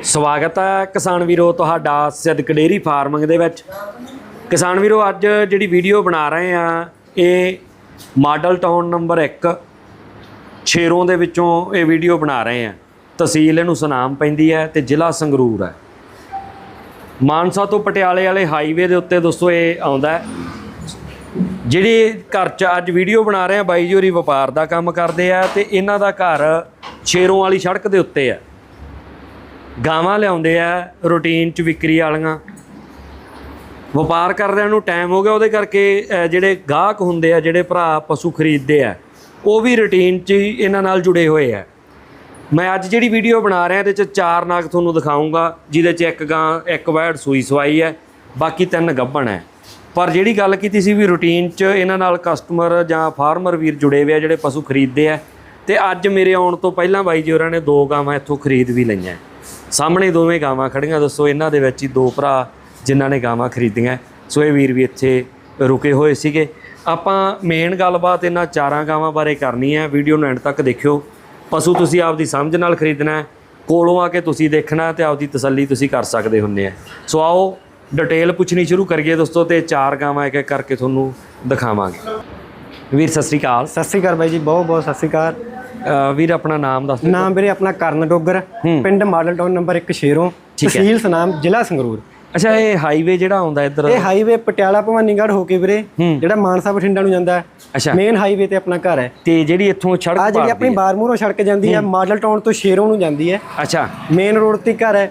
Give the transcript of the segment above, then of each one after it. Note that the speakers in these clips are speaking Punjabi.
ਸਵਾਗਤ ਹੈ ਕਿਸਾਨ ਵੀਰੋ ਤੁਹਾਡਾ ਸਿੱਧਕ ਡੇਰੀ ਫਾਰਮਿੰਗ ਦੇ ਵਿੱਚ। ਕਿਸਾਨ ਵੀਰੋ, ਅੱਜ ਜਿਹੜੀ ਵੀਡੀਓ ਬਣਾ ਰਹੇ ਆ ਇਹ ਮਾਡਲ ਟਾਊਨ ਨੰਬਰ 1 ਛੇਰੋਂ ਦੇ ਵਿੱਚੋਂ ਇਹ ਵੀਡੀਓ ਬਣਾ ਰਹੇ ਆ ਤਹਿਸੀਲ ਇਹਨੂੰ ਸੁਨਾਮ ਪੈਂਦੀ ਹੈ ਤੇ ਜ਼ਿਲ੍ਹਾ ਸੰਗਰੂਰ ਹੈ। ਮਾਨਸਾ ਤੋਂ ਪਟਿਆਲੇ ਵਾਲੇ ਹਾਈਵੇ ਦੇ ਉੱਤੇ ਦੋਸਤੋ ਇਹ ਆਉਂਦਾ ਹੈ। ਜਿਹੜੇ ਘਰ 'ਚ ਅੱਜ ਵੀਡੀਓ ਬਣਾ ਰਹੇ ਆ ਬਾਈ ਜੀ ਹੋਰੀ ਵਪਾਰ ਦਾ ਕੰਮ ਕਰਦੇ ਆ ਤੇ ਇਹਨਾਂ ਦਾ ਘਰ ਛੇਰੋਂ ਵਾਲੀ ਸੜਕ ਦੇ ਉੱਤੇ ਆ ਗਾਵਾਂ ਲਿਆਉਂਦੇ ਆ, ਰੂਟੀਨ 'ਚ ਵਿਕਰੀ ਵਾਲੀਆਂ। ਵਪਾਰ ਕਰਦਿਆਂ ਨੂੰ ਟਾਈਮ ਹੋ ਗਿਆ, ਉਹਦੇ ਕਰਕੇ ਜਿਹੜੇ ਗਾਹਕ ਹੁੰਦੇ ਆ, ਜਿਹੜੇ ਭਰਾ ਪਸ਼ੂ ਖਰੀਦਦੇ ਆ, ਉਹ ਵੀ ਰੂਟੀਨ 'ਚ ਹੀ ਇਹਨਾਂ ਨਾਲ ਜੁੜੇ ਹੋਏ ਆ। ਮੈਂ ਅੱਜ ਜਿਹੜੀ ਵੀਡੀਓ ਬਣਾ ਰਿਹਾ, ਇਹਦੇ 'ਚ ਚਾਰ ਨਾਗ ਤੁਹਾਨੂੰ ਦਿਖਾਉਂਗਾ ਜਿਹਦੇ 'ਚ ਇੱਕ ਗਾਂ, ਇੱਕ ਵੈੜ ਸੂਈ ਸਵਾਈ ਹੈ ਬਾਕੀ ਤਿੰਨ ਗੱਭਣ ਹੈ ਪਰ ਜਿਹੜੀ ਗੱਲ ਕੀਤੀ ਸੀ ਵੀ ਰੂਟੀਨ 'ਚ ਇਹਨਾਂ ਨਾਲ ਕਸਟਮਰ ਜਾਂ ਫਾਰਮਰ ਵੀਰ ਜੁੜੇ ਹੋਏ ਆ, ਜਿਹੜੇ ਪਸ਼ੂ ਖਰੀਦਦੇ ਆ, ਤੇ ਅੱਜ ਮੇਰੇ ਆਉਣ ਤੋਂ ਪਹਿਲਾਂ ਬਾਈ ਜੀ ਹੋਰਾਂ ਨੇ ਦੋ ਗਾਵਾਂ ਇੱਥੋਂ ਖਰੀਦ ਵੀ ਲਈਆਂ। ਸਾਹਮਣੇ ਦੋਵੇਂ ਗਾਵਾਂ ਖੜੀਆਂ ਦੱਸੋ ਇਹਨਾਂ ਦੇ ਵਿੱਚ ਹੀ ਦੋ ਭਰਾ ਜਿਨ੍ਹਾਂ ਨੇ ਗਾਵਾਂ ਖਰੀਦੀਆਂ। ਸੋ ਇਹ ਵੀਰ ਵੀ ਇੱਥੇ ਰੁਕੇ ਹੋਏ ਸੀਗੇ। ਆਪਾਂ ਮੇਨ ਗੱਲਬਾਤ ਇਹਨਾਂ ਚਾਰਾਂ ਗਾਵਾਂ ਬਾਰੇ ਕਰਨੀ ਹੈ। ਵੀਡੀਓ ਨੂੰ ਐਂਡ ਤੱਕ ਦੇਖਿਓ। ਪਸ਼ੂ ਤੁਸੀਂ ਆਪਦੀ ਸਮਝ ਨਾਲ ਖਰੀਦਣਾ ਹੈ। ਕੋਲੋਂ ਆ ਕੇ ਤੁਸੀਂ ਦੇਖਣਾ ਹੈ ਤੇ ਆਪਦੀ ਤਸੱਲੀ ਤੁਸੀਂ ਕਰ ਸਕਦੇ ਹੁੰਦੇ ਆ ਸੋ ਆਓ ਡਿਟੇਲ ਪੁੱਛਣੀ ਸ਼ੁਰੂ ਕਰੀਏ ਦੋਸਤੋ ਤੇ ਚਾਰ ਗਾਵਾਂ ਇੱਕ ਇੱਕ ਕਰਕੇ ਤੁਹਾਨੂੰ ਦਿਖਾਵਾਂਗੇ। ਵੀਰ, ਸਤਿ ਸ੍ਰੀ ਅਕਾਲ। ਸਤਿ ਸ਼੍ਰੀ ਅਕਾਲ ਬਾਈ ਜੀ ਬਹੁਤ ਬਹੁਤ ਸਤਿ ਸ਼੍ਰੀ ਅਕਾਲ। ਵੀਰ ਆਪਣਾ ਨਾਮ ਦੱਸ ਦਿਓ। ਨਾਮ ਵੀਰੇ ਆਪਣਾ ਕਰਨ ਡੋਗਰ ਪਿੰਡ ਮਾਡਲ ਟਾਊਨ ਨੰਬਰ 1 ਸ਼ੇਰੋਂ ਤਹਿਸੀਲ ਸਨਾਮ ਜ਼ਿਲ੍ਹਾ ਸੰਗਰੂਰ। ਅੱਛਾ ਇਹ ਹਾਈਵੇ ਜਿਹੜਾ ਆਉਂਦਾ ਇੱਧਰ? ਇਹ ਹਾਈਵੇ ਪਟਿਆਲਾ ਭਵਾਨੀਗੜ੍ਹ ਹੋ ਕੇ ਵੀਰੇ। ਜਿਹੜਾ ਮਾਨਸਾ ਬਠਿੰਡਾ ਨੂੰ ਜਾਂਦਾ ਹੈ। ਅੱਛਾ। ਮੇਨ ਹਾਈਵੇ ਤੇ ਆਪਣਾ ਘਰ ਹੈ। ਤੇ ਜਿਹੜੀ ਇੱਥੋਂ ਆ ਸੜਕ ਜਿਹੜੀ ਆਪਣੀ ਬਾਰਮੂਰੋਂ ਸੜਕ ਜਾਂਦੀ ਹੈ ਮਾਡਲ ਟਾਊਨ ਤੋਂ ਸ਼ੇਰੋਂ ਨੂੰ ਜਾਂਦੀ ਹੈ। ਅੱਛਾ। ਮੇਨ ਰੋਡ ਤੇ ਘਰ ਹੈ।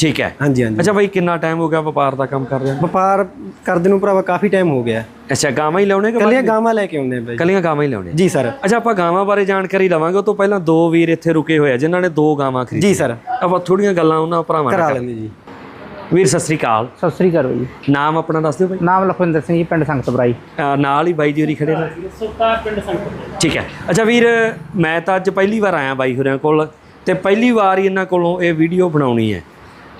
ਠੀਕ ਹੈ। ਹਾਂਜੀ ਹਾਂਜੀ। ਅੱਛਾ ਬਾਈ ਕਿੰਨਾ ਟਾਈਮ ਹੋ ਗਿਆ ਵਪਾਰ ਦਾ ਕੰਮ ਕਰ ਰਿਹਾ ਵਪਾਰ ਕਰਦੇ ਨੂੰ ਭਰਾਵਾ ਕਾਫੀ ਟਾਈਮ ਹੋ ਗਿਆ। ਅੱਛਾ ਗਾਵਾਂ ਹੀ ਲਾਉਣੇ ਕਿ ਕੱਲੀਆਂ ਗਾਵਾਂ ਲੈ ਕੇ ਆਉਂਦੇ ਆ ਬਾਈ। ਕੱਲੀਆਂ ਗਾਵਾਂ ਹੀ ਲਾਉਣੇ? ਜੀ ਸਰ। ਅੱਛਾ ਆਪਾਂ ਗਾਵਾਂ ਬਾਰੇ ਜਾਣਕਾਰੀ ਲਵਾਂਗੇ ਉਹ ਤੋਂ ਪਹਿਲਾਂ ਦੋ ਵੀਰ ਇੱਥੇ ਰੁਕੇ ਹੋਏ ਆ ਜਿਨ੍ਹਾਂ ਨੇ ਦੋ ਗਾਵਾਂ ਖਰੀਦੀਆਂ। ਜੀ ਸਰ। ਆਪਾਂ ਥੋੜੀਆਂ ਗੱਲਾਂ ਉਹਨਾਂ ਭਰਾਵਾਂ ਨਾਲ ਕਰਾ ਲੈਂਦੇ ਜੀ। ਵੀਰ ਸਤਿ ਸ੍ਰੀ ਅਕਾਲ। ਸਤਿ ਸ੍ਰੀ ਅਕਾਲ ਜੀ ਨਾਮ ਆਪਣਾ ਦੱਸ ਦਿਓ ਬਾਈ। ਨਾਮ ਲਖਵਿੰਦਰ ਸਿੰਘ ਜੀ ਪਿੰਡ ਸੰਗਤ ਬਰਾਈ ਨਾਲ ਹੀ ਬਾਈ ਜੀ ਹੋਰੀ ਖੜੇ ਨੇ। ਸੁਲਤਾਨ ਪਿੰਡ ਸੰਗਤ ਠੀਕ ਹੈ। ਅੱਛਾ ਵੀਰ ਮੈਂ ਤਾਂ ਅੱਜ ਪਹਿਲੀ ਵਾਰ ਆਇਆ ਬਾਈ ਹੋਰਿਆਂ ਕੋਲ ਤੇ ਪਹਿਲੀ ਵਾਰ ਹੀ ਇਹਨਾਂ ਕੋਲੋਂ ਇਹ ਵੀਡੀਓ ਬਣਾਉਣੀ ਹੈ।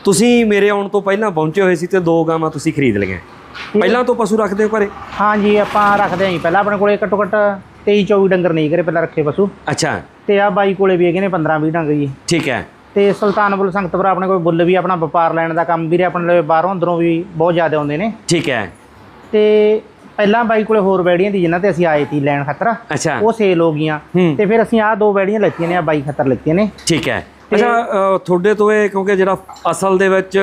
ਤੁਸੀਂ ਮੇਰੇ ਆਉਣ ਤੋਂ ਪਹਿਲਾਂ ਪਹੁੰਚੇ ਹੋਏ ਸੀ ਤੇ ਦੋ ਗਾਵਾਂ ਤੁਸੀਂ ਖਰੀਦ ਲਈਆਂ। ਪਹਿਲਾਂ ਤੋਂ ਪਸ਼ੂ ਰੱਖਦੇ ਹੋ ਘਰੇ? ਹਾਂ ਜੀ ਆਪਾਂ ਰੱਖਦੇ ਆਂ ਜੀ। ਪਹਿਲਾਂ ਆਪਣੇ ਕੋਲੇ ਘੱਟੋ ਘੱਟ 23 24 ਡੰਗਰ ਨਹੀਂ ਕਰੇ ਪਹਿਲਾਂ ਰੱਖੇ ਪਸ਼ੂ। ਅੱਛਾ। ਤੇ ਆ ਬਾਈ ਕੋਲੇ ਵੀ ਹੈਗੇ ਨੇ 15 20 ਡੰਗਰ ਜੀ। ਠੀਕ ਹੈ। ਤੇ ਸੁਲਤਾਨਪੁਰ ਸੰਗਤ ਬਰਾ ਆਪਣੇ ਕੋਲ ਬੁੱਲ ਵੀ ਆਪਣਾ ਵਪਾਰ ਲੈਣ ਦਾ ਕੰਮ ਵੀਰੇ ਆਪਣੇ ਲਈ ਬਾਹਰੋਂ ਅੰਦਰੋਂ ਵੀ ਬਹੁਤ ਜ਼ਿਆਦਾ ਆਉਂਦੇ ਨੇ। ਠੀਕ ਹੈ। ਤੇ ਪਹਿਲਾਂ ਬਾਈ ਕੋਲੇ ਹੋਰ ਬੈੜੀਆਂ ਦੀ ਜਿਨ੍ਹਾਂ ਤੇ ਅਸੀਂ ਆਏ ਸੀ ਲੈਣ ਖਾਤਰ ਅੱਛਾ। ਉਹ ਸੇਲ ਹੋ ਗਈਆਂ। ਤੇ ਫਿਰ ਅਸੀਂ ਆਹ ਦੋ ਬੈੜੀਆਂ ਲੈਤੀਆਂ ਨੇ ਆ ਬਾਈ ਖਾਤਰ ਲੈਤੀਆਂ ਨੇ। ਠੀਕ ਹੈ। ਅੱਛਾ ਤੁਹਾਡੇ ਤੋਂ ਇਹ ਕਿਉਂਕਿ ਜਿਹੜਾ ਅਸਲ ਦੇ ਵਿੱਚ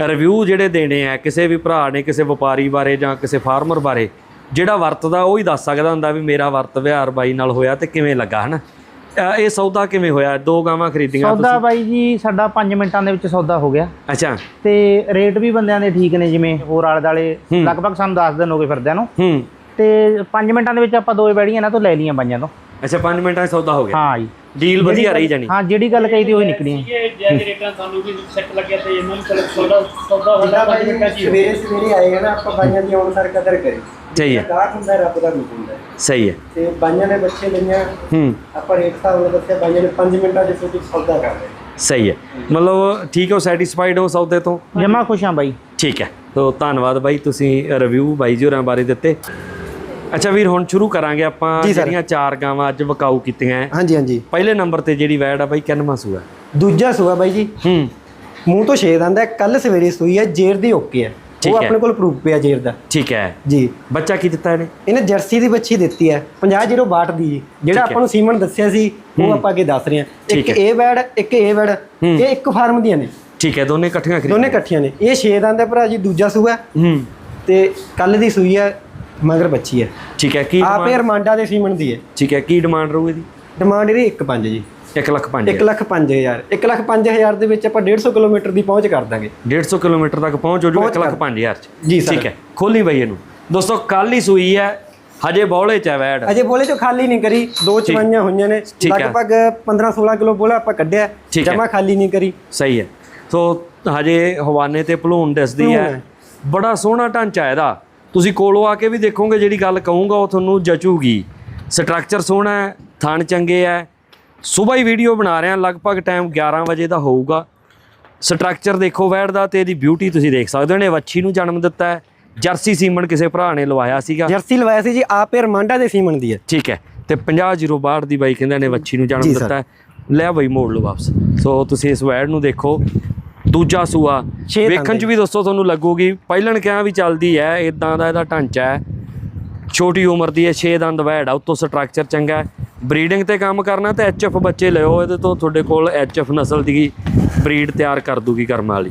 ਰਿਵਿਊ ਜਿਹੜੇ ਦੇਣੇ ਆ ਕਿਸੇ ਵੀ ਭਰਾ ਨੇ ਕਿਸੇ ਵਪਾਰੀ ਬਾਰੇ ਜਾਂ ਕਿਸੇ ਫਾਰਮਰ ਬਾਰੇ ਜਿਹੜਾ ਵਰਤਦਾ ਉਹ ਹੀ ਦੱਸ ਸਕਦਾ ਹੁੰਦਾ ਵੀ ਮੇਰਾ ਵਰਤ ਵਿਹਾਰ ਬਾਈ ਨਾਲ ਹੋਇਆ ਤੇ ਕਿਵੇਂ ਲੱਗਾ ਹਨਾ? ਇਹ ਸੌਦਾ ਕਿਵੇਂ ਹੋਇਆ? ਦੋ ਗਾਵਾਂ ਖਰੀਦੀਆਂ ਸੌਦਾ ਬਾਈ ਜੀ ਸਾਡਾ 5 ਮਿੰਟਾਂ ਦੇ ਵਿੱਚ ਸੌਦਾ ਹੋ ਗਿਆ। ਅੱਛਾ। ਤੇ ਰੇਟ ਵੀ ਬੰਦਿਆਂ ਦੇ ਠੀਕ ਨੇ ਜਿਵੇਂ ਹੋਰ ਆਲੇ ਦਾਲੇ ਲਗਭਗ ਸਾਨੂੰ 10 ਦਿਨ ਹੋ ਗਏ ਫਿਰਦਿਆਂ ਨੂੰ। ਹੂੰ। ਤੇ 5 ਮਿੰਟਾਂ ਦੇ ਵਿੱਚ ਆਪਾਂ ਦੋ ਬੈੜੀਆਂ ਇਹਨਾਂ ਤੋਂ ਲੈ ਲਈਆਂ ਬਾਈਆਂ ਤੋਂ। ਅੱਛਾ 5 ਮਿੰਟਾਂ 'ਚ ਸੌਦਾ ਹੋ ਗਿਆ। ਹਾਂ ਜੀ। ਡੀਲ ਵਧੀਆ ਰਹੀ ਜਾਣੀ। ਹਾਂ ਜਿਹੜੀ ਗੱਲ ਕਹੀ ਤੀ ਉਹੀ ਨਿਕਲੀ ਸਵੇਰੇ ਸਵੇਰੇ ਆਏ ਹਨ ਆਪਾਂ ਬਾਈਆਂ ਦੀ ਆਉਣ ਸਰ ਕਦਰ ਕਰੀ। ਸਹੀ ਹੈ। ਗਾਹਕ ਹੁੰਦਾ ਰੱਬ ਦਾ ਰੂਪ ਹੁੰਦਾ ਹੈ। ਸਹੀ ਹੈ। ਤੇ ਬਾਈਆਂ ਨੇ ਬੱਚੇ ਲਈਆਂ। ਹੂੰ। ਆਪਾਂ ਰੇਟ ਹਿਸਾਬ ਨਾਲ ਦੱਸਿਆ ਬਾਈਆਂ ਨੇ 5 ਮਿੰਟਾਂ ਦੇ ਵਿੱਚ ਸੌਦਾ ਕਰ ਲਿਆ। ਸਹੀ ਹੈ। ਮਤਲਬ ਠੀਕ ਹੋ ਸੈਟੀਸਫਾਈਡ ਹੋ ਸੌਦੇ ਤੋਂ? ਜਮਾ ਖੁਸ਼ ਹਾਂ ਬਾਈ। ਠੀਕ ਹੈ। ਤੋ ਧੰਨਵਾਦ ਬਾਈ ਤੁਸੀਂ ਰਿਵਿਊ ਬਾਈ ਜੀ ਹੋਰਾਂ ਬਾਰੇ ਦਿੱਤੇ। ਅੱਛਾ ਵੀਰ ਹੁਣ ਸ਼ੁਰੂ ਕਰਾਂਗੇ ਆਪਾਂ। ਜਿਹੜੀਆਂ ਚਾਰ ਗਾਵਾਂ ਅੱਜ ਵਕਾਊ ਕੀਤੀਆਂ। ਹਾਂਜੀ ਹਾਂਜੀ। ਪਹਿਲੇ ਨੰਬਰ ਤੇ ਜਿਹੜੀ ਵੈੜ ਆ ਬਾਈ ਕਿੰਨਵਾਂ ਸੂਆ? ਦੂਜਾ ਸੂਆ ਬਾਈ ਜੀ। ਹੂੰ। ਮੂੰਹ ਤੋਂ ਛੇਦ ਆਂਦਾ ਕੱਲ ਸਵੇਰੇ ਸੂਈ ਹੈ ਜੇਰ ਦੀ ਓਕੇ ਹੈ। ਉਹ। ਆਪਣੇ ਕੋਲ ਪ੍ਰੂਫ ਪਿਆ ਜੇਰ ਦਾ। ਠੀਕ ਹੈ। ਜੀ। ਬੱਚਾ ਕੀ ਦਿੱਤਾ ਇਹਨੇ? ਇਹਨੇ ਜਰਸੀ ਦੀ ਬੱਚੀ ਦਿੱਤੀ ਹੈ 50 ਦੀ ਜਿਹੜਾ ਆਪਾਂ ਨੂੰ ਸੀਮਨ ਦੱਸਿਆ ਸੀ ਉਹ ਆਪਾਂ ਅੱਗੇ ਦੱਸ ਰਹੇ ਹਾਂ। ਇੱਕ ਇਹ ਵੈੜ ਇੱਕ ਇਹ ਵੈੜ ਇਹ ਇੱਕ ਫਾਰਮ ਦੀਆਂ ਨੇ। ਠੀਕ ਹੈ ਦੋਨੇ ਇਕੱਠੀਆਂ ਖਰੀਦ ਦੋਨੇ ਇਕੱਠੀਆਂ ਨੇ। ਇਹ ਛੇਦ ਆਂਦਾ ਭਰਾ ਜੀ ਦੂਜਾ ਸੂਆ ਹੂੰ। ਤੇ ਕੱਲ ਦੀ ਸੂਈ ਹੈ ਮਗਰ ਬੱਚੀ ਹੈ। ਠੀਕ ਹੈ ਕੀ ਆਪੇ ਰਮਾਂਡਾ ਦੇ ਸੀਮਨ ਦੀ ਹੈ। ਠੀਕ ਹੈ ਕੀ ਡਿਮਾਂਡ ਰਹੂ ਇਹਦੀ? ਡਿਮਾਂਡ ਇਹਦੀ 1.5 ਜੀ। 1 ਲੱਖ 5 1 ਲੱਖ 5000 1 ਲੱਖ 5000 ਦੇ ਵਿੱਚ ਆਪਾਂ 150 ਕਿਲੋਮੀਟਰ ਦੀ ਪਹੁੰਚ ਕਰ ਦਾਂਗੇ। 150 ਕਿਲੋਮੀਟਰ ਤੱਕ ਪਹੁੰਚ ਹੋ ਜੂ 1 ਪਹੁੰਚ ਲੱਖ ਕਰ- 5000 ਚ। ਜੀ। ਠੀਕ ਹੈ ਖੋਲੀ ਬਾਈ ਇਹਨੂੰ। ਦੋਸਤੋ ਕੱਲ ਹੀ ਸੂਈ ਹੈ ਹਜੇ ਬੌਲੇ ਚ ਹੈ ਵੈੜ। ਅਜੇ ਬੋਲੇ ਚੋਂ ਖਾਲੀ ਨਹੀਂ ਕਰੀ ਦੋ ਚਵਾਈਆਂ ਹੋਈਆਂ ਨੇ। ਲਗਭਗ 15 16 ਕਿਲੋ ਬੋਲਾ ਆਪਾਂ ਕੱਢਿਆ। ਜਮਾ ਖਾਲੀ ਨਹੀਂ ਕਰੀ। ਸਹੀ ਹੈ। ਸੋ ਹਜੇ ਹਵਾਨੇ ਤੇ ਭਲੂਣ ਦਿਸਦੀ ਹੈ। ਬੜਾ ਸੋਹਣਾ ਢਾਂਚਾ ਇਹਦਾ। ਤੁਸੀਂ ਕੋਲੋਂ ਆ ਕੇ ਵੀ ਦੇਖੋਗੇ ਜਿਹੜੀ ਗੱਲ ਕਹੂੰਗਾ ਉਹ ਤੁਹਾਨੂੰ ਜਚੂਗੀ। ਸਟਰਕਚਰ ਸੋਹਣਾ ਹੈ ਥਣ ਚੰਗੇ ਹੈ। ਸਵੇਰ ਹੀ ਵੀਡੀਓ ਬਣਾ ਰਹੇ ਹਾਂ ਲਗਭਗ ਟਾਈਮ 11 ਵਜੇ ਦਾ ਹੋਊਗਾ। ਸਟਰਕਚਰ ਦੇਖੋ ਵੈੜ ਦਾ ਤੇ ਇਹਦੀ ਬਿਊਟੀ ਤੁਸੀਂ ਦੇਖ ਸਕਦੇ ਹੋ ਨੇ ਵੱਛੀ ਨੂੰ ਜਨਮ ਦਿੱਤਾ ਹੈ। ਜਰਸੀ ਸੀਮਨ ਕਿਸੇ ਭਰਾ ਨੇ ਲਵਾਇਆ ਸੀਗਾ। ਜਰਸੀ ਲਵਾਇਆ ਸੀ ਜੀ ਆਪੇ ਰਮਾਂਡਾ ਦੇ ਸੀਮਨ ਦੀ ਹੈ। ਠੀਕ ਹੈ ਤੇ 50 62 ਦੀ ਬਾਈ ਕਹਿੰਦੇ ਨੇ ਵੱਛੀ ਨੂੰ ਜਨਮ। ਦਿੱਤਾ ਲੈ ਬਈ ਮੋੜ ਲਓ ਵਾਪਸ। ਸੋ ਤੁਸੀਂ ਇਸ ਵੈੜ ਨੂੰ ਦੇਖੋ ਦੂਜਾ ਸੂਆ। ਛੇ ਦੰਦ ਵੇਖਣ ਚ ਵੀ ਦੋਸਤੋ ਤੁਹਾਨੂੰ ਲੱਗੂਗੀ ਪਹਿਲਣ ਕਿਹਾ ਵੀ ਚੱਲਦੀ ਹੈ ਇਦਾਂ ਦਾ ਇਹਦਾ ਢਾਂਚਾ ਹੈ। ਛੋਟੀ ਉਮਰ ਦੀ ਹੈ 6 ਦੰਦ ਵੈੜ ਆ ਉਤੋਂ ਸਟਰਕਚਰ ਚੰਗਾ ਹੈ। ਬਰੀਡਿੰਗ ਤੇ ਕੰਮ ਕਰਨਾ ਤੇ ਐਚਐਫ ਬੱਚੇ ਲਿਓ ਇਹਦੇ ਤੋਂ ਤੁਹਾਡੇ ਕੋਲ ਐਚਐਫ ਨਸਲ ਦੀ ਬਰੀਡ ਤਿਆਰ ਕਰ ਦੂਗੀ ਕਰਮ ਵਾਲੀ।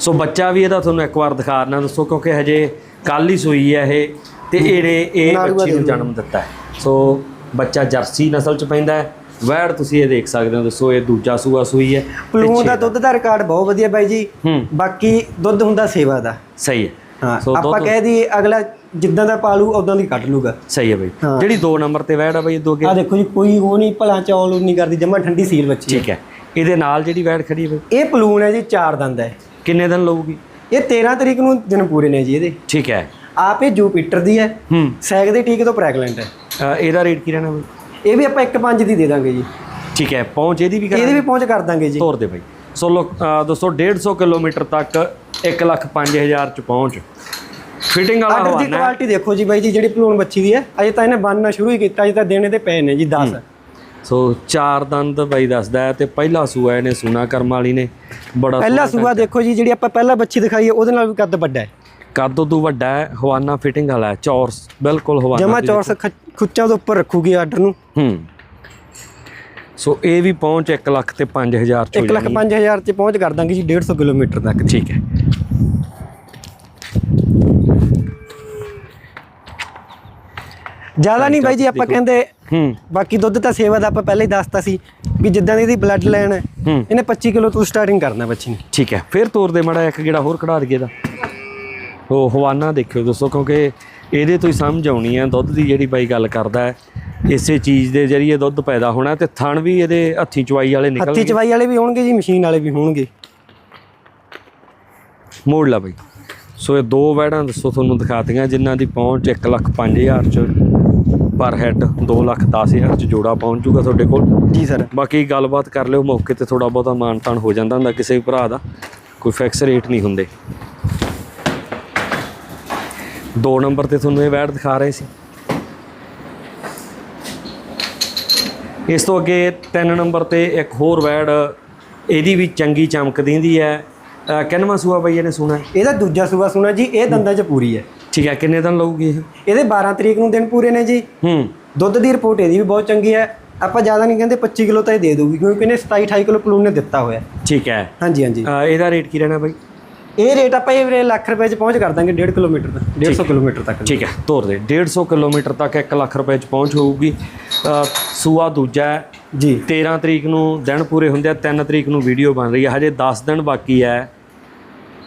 ਸੋ ਬੱਚਾ ਵੀ ਇਹਦਾ ਤੁਹਾਨੂੰ ਇੱਕ ਵਾਰ ਦਿਖਾ ਦੇਣਾ ਦੱਸੋ ਕਿਉਂਕਿ ਹਜੇ ਕੱਲ ਹੀ ਸੂਈ ਹੈ ਇਹ ਤੇ ਇਹਨੇ ਇਹ ਬੱਚੀ ਨੂੰ। ਜਨਮ ਦਿੱਤਾ ਹੈ। ਸੋ ਬੱਚਾ ਜਰਸੀ ਨਸਲ ਚ ਪੈਂਦਾ ਹੈ ਵੈੜ ਤੁਸੀਂ ਇਹ ਦੇਖ ਸਕਦੇ ਹੋ ਦੱਸੋ ਇਹ ਦੂਜਾ ਸੂਆ ਸੂਈ ਹੈ। ਪਲੂਣ ਦਾ ਦੁੱਧ ਦਾ ਰਿਕਾਰਡ ਬਹੁਤ ਵਧੀਆ ਬਾਈ ਜੀ। ਬਾਕੀ ਦੁੱਧ ਹੁੰਦਾ ਸੇਵਾ ਦਾ। ਸਹੀ ਹੈ। ਹਾਂ ਆਪਾਂ ਕਹਿ ਦਈਏ ਅਗਲਾ ਜਿੱਦਾਂ ਦਾ ਪਾਲੂ ਉਦਾਂ ਦੀ ਕੱਢ ਲੂਗਾ। ਸਹੀ ਹੈ ਬਈ। ਜਿਹੜੀ 2 ਨੰਬਰ ਤੇ ਵੈੜ ਆ ਬਈ ਦੋ ਆ ਅੱਗੇ ਦੇਖੋ ਜੀ ਕੋਈ ਉਹ ਨਹੀਂ ਭਲਾ ਚੌਲ ਨਹੀਂ ਕਰਦੀ ਜਮਾ ਠੰਡੀ ਸੀਲ ਬੱਚੀ। ਠੀਕ ਹੈ। ਇਹਦੇ ਨਾਲ ਜਿਹੜੀ ਵੈੜ ਖੜੀ ਹੈ ਬਈ? ਇਹ ਪਲੂਣ ਹੈ ਜੀ ਚਾਰ ਦੰਦ ਹੈ। ਕਿੰਨੇ ਦਿਨ ਲਊਗੀ? ਇਹ 13 ਤਰੀਕ ਨੂੰ ਦਿਨ ਪੂਰੇ ਨੇ ਜੀ ਇਹਦੇ। ਠੀਕ ਹੈ। ਆਪ ਇਹ ਜੂਪੀਟਰ ਦੀ ਹੈ। ਹੂੰ। ਸੈਗ ਦੇ ਟੀਕੇ ਤੋਂ ਪ੍ਰੈਗਨੈਂਟ ਹੈ। ਇਹਦਾ ਰੇਟ ਕੀ ਰਹਿਣਾ ਬਈ? ਇਹ ਵੀ ਆਪਾਂ 1.5 ਦੀ ਦੇ ਦਾਂਗੇ ਜੀ। ਠੀਕ ਹੈ ਪਹੁੰਚ ਇਹਦੀ ਵੀ ਇਹਦੇ ਕਰਾਂਗੇ ਵੀ ਪਹੁੰਚ ਕਰ ਦਾਂਗੇ ਜੀ। ਤੋਰ ਦੇ ਬਈ। ਸੋ ਲੋ ਅ, ਦੋਸਤੋ 150 ਕਿਲੋਮੀਟਰ ਤੱਕ 1 ਲੱਖ 5000 ਚ ਪਹੁੰਚ। ਫਿਟਿੰਗ ਵਾਲਾ ਆਰਡਰ ਦੀ ਹਵਾਨਾ ਹੈ। ਕੁਆਲਿਟੀ ਦੇਖੋ ਜੀ ਬਾਈ ਜੀ ਜਿਹੜੀ ਪਲੂਣ ਬੱਚੀ ਦੀ ਹੈ ਅਜੇ ਤਾਂ ਇਹਨੇ ਬਣਨਾ ਸ਼ੁਰੂ ਹੀ ਕੀਤਾ ਅਜੇ ਤਾਂ ਦੇਣੇ ਤੇ ਪਏ ਨੇ ਜੀ 10 ਸੋ ਚਾਰ ਦੰਦ ਬਾਈ ਦੱਸਦਾ ਹੈ ਤੇ ਪਹਿਲਾ ਸੂਆ ਇਹਨੇ ਸੁਨਾ ਕਰਮ ਵਾਲੀ ਨੇ। ਬੜਾ ਪਹਿਲਾ ਸੂਆ ਦੇਖੋ ਜੀ ਜਿਹੜੀ ਆਪਾਂ ਪਹਿਲਾ ਬੱਚੀ ਦਿਖਾਈ ਹੈ ਉਹਦੇ ਨਾਲ ਵੀ ਕੱਦ ਵੱਡਾ ਹੈ। ਕੱਦ ਉਦੋਂ ਵੱਡਾ ਹੈ ਹਵਾਨਾ ਫਿਟਿੰਗ ਵਾਲਾ ਹੈ ਚੌਰਸ ਬਿਲਕੁਲ ਹਵਾਨਾ ਜਮਾ ਚੌਰਸ ਖੁੱਚਾਂ ਦੇ ਉੱਪਰ ਰੱਖੂਗੀ ਆਰਡਰ ਨੂੰ। ਹੂੰ। ਸੋ ਇਹ ਵੀ ਪਹੁੰਚ 1 ਲੱਖ ਤੇ 5000 ਚ ਹੋ 1 ਲੱਖ ਜਾਣੀ। 5000 ਚ ਪਹੁੰਚ ਕਰ ਦਾਂਗੇ ਜੀ 150 ਕਿਲੋਮੀਟਰ ਤੱਕ। ਠੀਕ ਹੈ। ਜ਼ਿਆਦਾ ਨਹੀਂ ਬਾਈ ਜੀ ਆਪਾਂ ਕਹਿੰਦੇ ਹੂੰ। ਬਾਕੀ ਦੁੱਧ ਤਾਂ ਸੇਵਾ ਦਾ ਆਪਾਂ ਪਹਿਲਾਂ ਹੀ ਦੱਸਤਾ ਸੀ ਵੀ ਜਿੱਦਾਂ ਦੀ ਇਹਦੀ ਬਲੱਡ ਲਾਈਨ ਹੈ ਇਹਨੇ 25 ਕਿਲੋ ਤੋਂ ਸਟਾਰਟਿੰਗ ਕਰਨਾ ਬੱਚੀ ਨੇ। ਠੀਕ ਹੈ ਫਿਰ ਤੋਰ ਦੇ ਮੜਾ ਇੱਕ ਗੇੜਾ ਹੋਰ ਕਢਾ ਦਈਏ ਦਾ ਉਹ ਹਵਾਨਾ ਦੇਖਿਓ ਦੋਸਤੋ ਕਿਉਂਕਿ ਇਹਦੇ ਤੋਂ ਹੀ ਸਮਝ ਆਉਣੀ ਹੈ ਦੁੱਧ ਦੀ ਜਿਹੜੀ ਬਾਈ ਗੱਲ ਕਰਦਾ ਹੈ ਇਸੇ ਚੀਜ਼ ਦੇ ਜ਼ਰੀਏ ਦੁੱਧ ਪੈਦਾ ਹੋਣਾ ਤੇ ਥਣ ਵੀ ਇਹਦੇ ਹੱਥੀ ਚਵਾਈ ਵਾਲੇ ਹੱਥੀ ਨਿਕਲਣਗੇ ਚਵਾਈ ਵਾਲੇ ਵੀ ਹੋਣਗੇ ਜੀ ਮਸ਼ੀਨ ਵਾਲੇ ਵੀ ਹੋਣਗੇ। ਮੋੜ ਲਾ ਬਈ। ਸੋ ਇਹ ਦੋ ਵੈੜਾਂ ਦੱਸੋ ਤੁਹਾਨੂੰ ਦਿਖਾਤੀਆਂ ਜਿਨ੍ਹਾਂ ਦੀ ਪਹੁੰਚ 1 ਲੱਖ 5000 ਚ ਪਰ ਹੈਡ 2 ਲੱਖ 10000 ਚ ਜੋੜਾ ਪਹੁੰਚ ਜੂਗਾ ਤੁਹਾਡੇ ਕੋਲ। ਜੀ ਸਰ। ਬਾਕੀ ਗੱਲਬਾਤ ਕਰ ਲਿਓ ਮੌਕੇ ਤੇ ਥੋੜਾ ਬਹੁਤਾ ਮਾਨ ਤਾਨ ਹੋ ਜਾਂਦਾ ਹੁੰਦਾ ਕਿਸੇ ਵੀ ਭਰਾ ਦਾ ਕੋਈ ਫਿਕਸ ਰੇਟ ਨਹੀਂ ਹੁੰਦੇ। ਦੋ ਨੰਬਰ ਤੇ ਤੁਹਾਨੂੰ ਇਹ ਵੈਟ ਦਿਖਾ ਰਹੇ ਸੀ। ਇਸ ਤੋਂ ਅੱਗੇ ਤਿੰਨ ਨੰਬਰ ਤੇ ਇੱਕ ਹੋਰ ਵੈੜ ਇਹਦੀ ਵੀ ਚੰਗੀ ਚਮਕ ਦਿੰਦੀ ਹੈ। ਕਿੰਨਵਾਂ ਸੂਆ ਬਈ ਇਹਨੇ ਸੁਣਾ? ਇਹਦਾ ਦੂਜਾ ਸੂਆ ਸੁਣਾ ਜੀ ਇਹ ਦੰਦਾਂ 'ਚ ਪੂਰੀ ਹੈ। ਠੀਕ ਹੈ ਕਿੰਨੇ ਦਿਨ ਲਊਗੀ ਇਹ? ਇਹਦੇ 12 ਤਰੀਕ ਨੂੰ ਦਿਨ ਪੂਰੇ ਨੇ ਜੀ। ਹੂੰ। ਦੁੱਧ ਦੀ ਰਿਪੋਰਟ ਇਹਦੀ ਵੀ ਬਹੁਤ ਚੰਗੀ ਹੈ। ਆਪਾਂ ਜ਼ਿਆਦਾ ਨਹੀਂ ਕਹਿੰਦੇ 25 ਕਿਲੋ ਤਾਂ ਇਹ ਦੇ ਦੂਗੀ ਕਿਉਂਕਿ ਇਹਨੇ 27 28 ਕਿਲੋ ਪਲੂਨ ਨੇ ਦਿੱਤਾ ਹੋਇਆ। ਠੀਕ ਹੈ। ਹਾਂਜੀ ਹਾਂਜੀ। ਇਹਦਾ ਰੇਟ ਕੀ ਰਹਿਣਾ ਬਈ? ਇਹ ਰੇਟ ਆਪਾਂ ਇਹ ਵੀਰੇ ਲੱਖ ਰੁਪਏ 'ਚ ਪਹੁੰਚ ਕਰ ਦਾਂਗੇ 1.5 ਕਿਲੋਮੀਟਰ ਤੱਕ 150 ਕਿਲੋਮੀਟਰ ਤੱਕ ਠੀਕ ਹੈ ਤੋਰ ਦੇ। 150 ਕਿਲੋਮੀਟਰ ਤੱਕ 1 ਲੱਖ ਰੁਪਏ ਚ ਪਹੁੰਚ ਹੋਊਗੀ। ਸੂਆ ਦੂਜਾ ਜੀ। 13 ਤਰੀਕ ਨੂੰ ਦਿਨ ਪੂਰੇ ਹੁੰਦੇ ਆ 3 ਤਰੀਕ ਨੂੰ ਵੀਡੀਓ ਬਣ ਰਹੀ ਹੈ। ਹਜੇ 10 ਦਿਨ ਬਾਕੀ ਹੈ।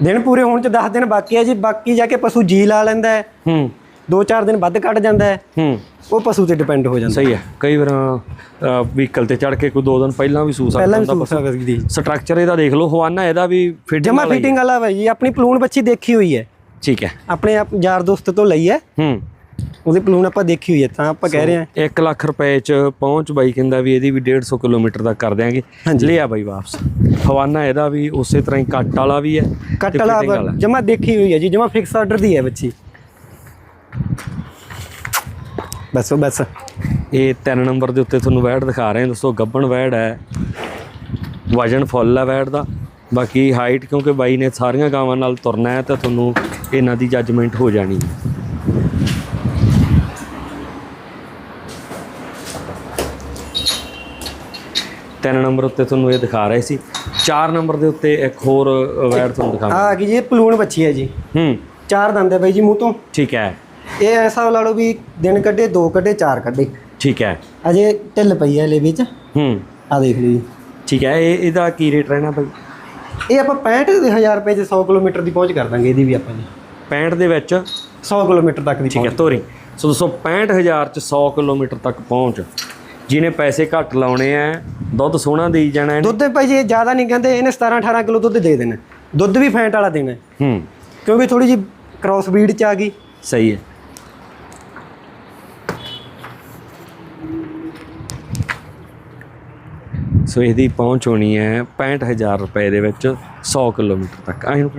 ਦਿਨ ਪੂਰੇ ਹੋਣ 'ਚ 10 ਦਿਨ ਬਾਕੀ ਹੈ ਜੀ। ਬਾਕੀ ਜਾ ਕੇ ਪਸ਼ੂ ਜੀ ਲਾ ਲੈਂਦਾ ਹੈ। ਹੂੰ। 2-4 ਦਿਨ ਵੱਧ ਕੱਢ ਜਾਂਦਾ ਹੈ ਹੂੰ। ਉਹ ਪਸ਼ੂ ਤੇ ਡਿਪੈਂਡ ਹੋ ਜਾਂਦਾ। ਸਹੀ ਹੈ। ਕਈ ਵਾਰ ਵਹੀਕਲ ਤੇ ਚੜ ਕੇ ਕੋਈ ਦੋ ਦਿਨ ਪਹਿਲਾਂ ਵੀ ਸੂ ਸਕਦਾ ਹੁੰਦਾ ਸਕਦੀ ਸਟਰਕਚਰ ਇਹਦਾ ਦੇਖ ਲਓ ਹਵਾਨਾ ਇਹਦਾ ਵੀ ਫਿਟ ਜਮਾ ਫਿਟਿੰਗ ਵਾਲਾ ਭਾਈ ਜੀ ਆਪਣੀ ਪਲੂਨ ਬੱਚੀ ਦੇਖੀ ਹੋਈ ਹੈ। ਠੀਕ ਹੈ। ਆਪਣੇ ਆਪ ਯਾਰ ਦੋਸਤ ਤੋਂ ਲਈ ਹੈ। ਹੂੰ। ਉਹਦੀ ਪਲੂਨ ਆਪਾਂ ਦੇਖੀ ਹੋਈ ਹੈ ਤਾਂ ਆਪਾਂ ਕਹਿ ਰਹੇ ਹਾਂ। 1 ਲੱਖ ਰੁਪਏ ਚ ਪਹੁੰਚ ਬਾਈ ਕਹਿੰਦਾ ਵੀ ਇਹਦੀ ਵੀ 150 ਕਿਲੋਮੀਟਰ ਤੱਕ ਕਰ ਦਿਆਂਗੇ। ਲਿਆ ਬਾਈ ਵਾਪਸ। ਹਵਾਨਾ ਇਹਦਾ ਵੀ ਉਸੇ ਤਰ੍ਹਾਂ ਹੀ ਕੱਟ ਵਾਲਾ ਵੀ ਹੈ ਕੱਟ ਵਾਲਾ ਜਮਾ ਦੇਖੀ ਹੋਈ ਹੈ ਜੀ ਜਮਾ ਫਿਕਸ ਆਰਡਰ ਦੀ ਹੈ ਬੱਚੀ। ਬਸ ਬਸ ਇਹ ਤਿੰਨ ਨੰਬਰ ਦੇ ਉੱਤੇ ਤੁਹਾਨੂੰ ਵੈੜ ਦਿਖਾ ਰਹੇ ਹਾਂ। ਦੋਸਤੋ ਗੱਬਣ ਵੈੜ ਹੈ ਵਜਨ ਫੁੱਲ ਹੈ ਵੈੜ ਦਾ। ਬਾਕੀ ਹਾਈਟ ਕਿਉਂਕਿ ਬਾਈ ਨੇ ਸਾਰੀਆਂ ਗਾਵਾਂ ਨਾਲ ਤੁਰਨਾ ਹੈ ਤਾਂ ਤੁਹਾਨੂੰ ਇਹਨਾਂ ਦੀ ਜੱਜਮੈਂਟ ਹੋ ਜਾਣੀ ਹੈ। ਤਿੰਨ ਨੰਬਰ ਉੱਤੇ ਤੁਹਾਨੂੰ ਇਹ ਦਿਖਾ ਰਹੇ ਸੀ। ਚਾਰ ਨੰਬਰ ਦੇ ਉੱਤੇ ਇੱਕ ਹੋਰ ਵੈੜ ਤੁਹਾਨੂੰ ਦਿਖਾਵਾਂ ਆ ਗਈ ਜੀ ਇਹ ਪਲੂਨ ਬੱਚੀ ਹੈ ਜੀ। ਹੂੰ। ਚਾਰ ਦੰਦ ਹੈ ਬਾਈ ਜੀ ਮੂੰਹ ਤੋਂ। ਠੀਕ ਹੈ। ਇਹ ਐਸਾ ਲਾ ਲਓ ਵੀ ਦਿਨ ਕੱਢੇ ਦੋ ਕੱਢੇ ਚਾਰ ਕੱਢੇ। ਠੀਕ ਹੈ। ਅਜੇ ਢਿੱਲ ਪਈ ਹੈ ਇਹਦੇ ਵਿੱਚ। ਹੂੰ। ਆ ਦੇਖ ਲਓ ਜੀ। ਠੀਕ ਹੈ ਇਹ ਇਹਦਾ ਕੀ ਰੇਟ ਰਹਿਣਾ ਬਾਈ? ਇਹ ਆਪਾਂ 65000 ਰੁਪਏ 'ਚ 100 ਕਿਲੋਮੀਟਰ ਦੀ ਪਹੁੰਚ ਕਰ ਦਾਂਗੇ ਇਹਦੀ ਵੀ ਆਪਾਂ ਜੀ। 65 ਦੇ ਵਿੱਚ? 100 ਕਿਲੋਮੀਟਰ ਤੱਕ ਦੀ ਠੀਕ ਹੈ ਤੋਰੀ। ਸੋ ਦੋਸਤੋ 65000 ਚ 100 ਕਿਲੋਮੀਟਰ ਤੱਕ ਪਹੁੰਚ। ਜਿਹਨੇ ਪੈਸੇ ਘੱਟ ਲਾਉਣੇ ਆ ਦੁੱਧ ਸੋਹਣਾ ਦੇਈ ਜਾਣਾ ਇਹਨੇ। ਦੁੱਧ ਭਾਈ ਜੀ ਇਹ ਜ਼ਿਆਦਾ ਨਹੀਂ ਕਹਿੰਦੇ ਇਹਨੇ 17 18 ਕਿਲੋ ਦੁੱਧ ਦੇ ਦੇਣਾ। ਦੁੱਧ ਵੀ ਫੈਂਟ ਵਾਲਾ ਦੇਣਾ। ਹੂੰ। ਕਿਉਂਕਿ ਥੋੜੀ ਜੀ ਕ੍ਰਾਸ ਬਰੀਡ ਚ ਆ ਗਈ। ਸਹੀ ਹੈ। ਸੋ ਇਹਦੀ ਪਹੁੰਚ ਹੋਣੀ ਹੈ 65000 ਰੁਪਏ ਦੇ ਵਿੱਚ 100 ਕਿਲੋਮੀਟਰ ਤੱਕ। ਆਹ ਇਹਨੂੰ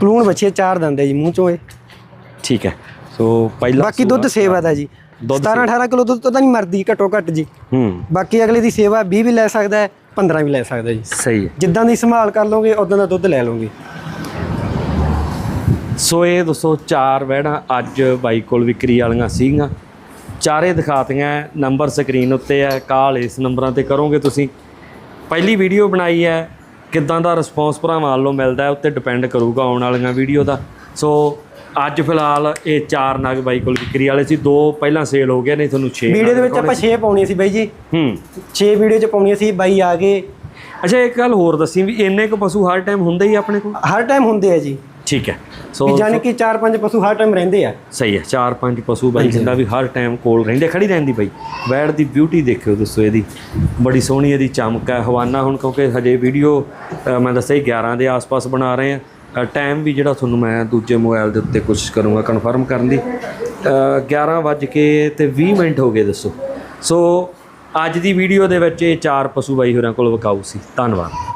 ਪਲੂਣ ਬੱਚੇ ਚਾਰ ਦੰਦ ਜੀ ਮੂੰਹ ਚੋਂ ਇਹ। ਠੀਕ ਹੈ। ਸੋ ਪਹਿਲਾ ਬਾਕੀ ਦੁੱਧ ਸੇਵਾ ਦਾ ਜੀ। ਦੁੱਧ 17 18 ਕਿਲੋ ਦੁੱਧ ਤਾਂ ਨਹੀਂ ਮਰਦੀ ਘੱਟੋ ਘੱਟ ਜੀ। ਹੂੰ। ਬਾਕੀ ਅਗਲੇ ਦੀ ਸੇਵਾ 20 ਵੀ ਲੈ ਸਕਦਾ ਹੈ 15 ਵੀ ਲੈ ਸਕਦਾ ਜੀ। ਸਹੀ ਹੈ। ਜਿੱਦਾਂ ਦੀ ਸੰਭਾਲ ਕਰ ਲਓਗੇ ਉਦਾਂ ਦਾ ਦੁੱਧ ਲੈ ਲਓਗੇ। ਸੋ ਇਹ ਦੋਸਤੋ ਚਾਰ ਵਹਿੜਾਂ ਅੱਜ ਬਾਈ ਕੋਲ ਵਿਕਰੀ ਵਾਲੀਆਂ ਸੀਗੀਆਂ। ਚਾਰੇ ਦਿਖਾਤੀਆਂ ਨੰਬਰ ਸਕਰੀਨ ਉੱਤੇ ਹੈ ਕਾਲ ਇਸ ਨੰਬਰਾਂ ਤੇ ਕਰੋਗੇ ਤੁਸੀਂ। ਪਹਿਲੀ ਵੀਡੀਓ ਬਣਾਈ ਹੈ ਕਿੱਦਾਂ ਦਾ ਰਿਸਪੌਂਸ ਭਰਾਵਾਂ ਵੱਲੋਂ ਮਿਲਦਾ ਹੈ ਉੱਤੇ ਡਿਪੈਂਡ ਕਰੂਗਾ ਆਉਣ ਵਾਲੀਆਂ ਵੀਡੀਓ ਦਾ। ਸੋ ਅੱਜ ਫਿਲਹਾਲ ਇਹ ਚਾਰ ਨਗ ਬਾਈ ਕੋਲ ਵਿਕਰੀ ਵਾਲੇ ਸੀ ਦੋ ਪਹਿਲਾਂ ਸੇਲ ਹੋ ਗਏ ਨਹੀਂ ਤੁਹਾਨੂੰ 6 ਵੀਡੀਓ ਦੇ ਵਿੱਚ ਆਪਾਂ 6 ਪਾਉਣੀਆਂ ਸੀ ਬਾਈ ਜੀ। ਹੂੰ। 6 ਵੀਡੀਓ ਚ ਪਾਉਣੀਆਂ ਸੀ ਬਾਈ ਆ ਗਏ। ਅੱਛਾ ਇੱਕ ਗੱਲ ਹੋਰ ਦੱਸੀ ਵੀ ਇੰਨੇ ਕੁ ਪਸ਼ੂ ਹਰ ਟਾਈਮ ਹੁੰਦੇ ਹੀ ਆਪਣੇ ਕੋਲ? ਹਰ ਟਾਈਮ ਹੁੰਦੇ ਆ ਜੀ। ਠੀਕ ਹੈ। ਸੋ ਜਾਨੀ ਕਿ 4-5 ਪਸ਼ੂ ਹਰ ਟਾਈਮ ਰਹਿੰਦੇ ਆ। ਸਹੀ ਹੈ ਚਾਰ ਪੰਜ ਪਸ਼ੂ ਬਾਈ ਜਿੰਦਾ ਵੀ ਹਰ ਟਾਈਮ ਕੋਲ ਰਹਿੰਦੇ ਖੜੀ ਰਹਿੰਦੀ ਬਾਈ। ਵੈੜ ਦੀ ਬਿਊਟੀ ਦੇਖਿਓ ਦੋਸਤੋ ਇਹਦੀ। ਬੜੀ ਸੋਹਣੀ ਇਹਦੀ ਚਮਕ ਹੈ ਹਵਾਨਾ ਹੁਣ ਕਿਉਂਕਿ ਹਜੇ ਵੀਡੀਓ ਮੈਂ ਦੱਸਿਆ ਹੀ 11 ਦੇ ਆਸ-ਪਾਸ ਬਣਾ ਰਹੇ ਆ ਟਾਈਮ ਵੀ ਜਿਹੜਾ ਤੁਹਾਨੂੰ ਮੈਂ ਦੂਜੇ ਮੋਬਾਈਲ ਦੇ ਉੱਤੇ ਕੋਸ਼ਿਸ਼ ਕਰੂੰਗਾ ਕਨਫਰਮ ਕਰਨ ਦੀ। ਅ, 11 ਵੱਜ ਕੇ ਤੇ 20 ਮਿੰਟ ਹੋ ਗਏ ਦੱਸੋ। ਸੋ ਅੱਜ ਦੀ ਵੀਡੀਓ ਦੇ ਵਿੱਚ ਇਹ ਚਾਰ ਪਸ਼ੂ ਬਾਈ ਹੋਰਾਂ ਕੋਲ ਵਿਕਾਊ ਸੀ। ਧੰਨਵਾਦ।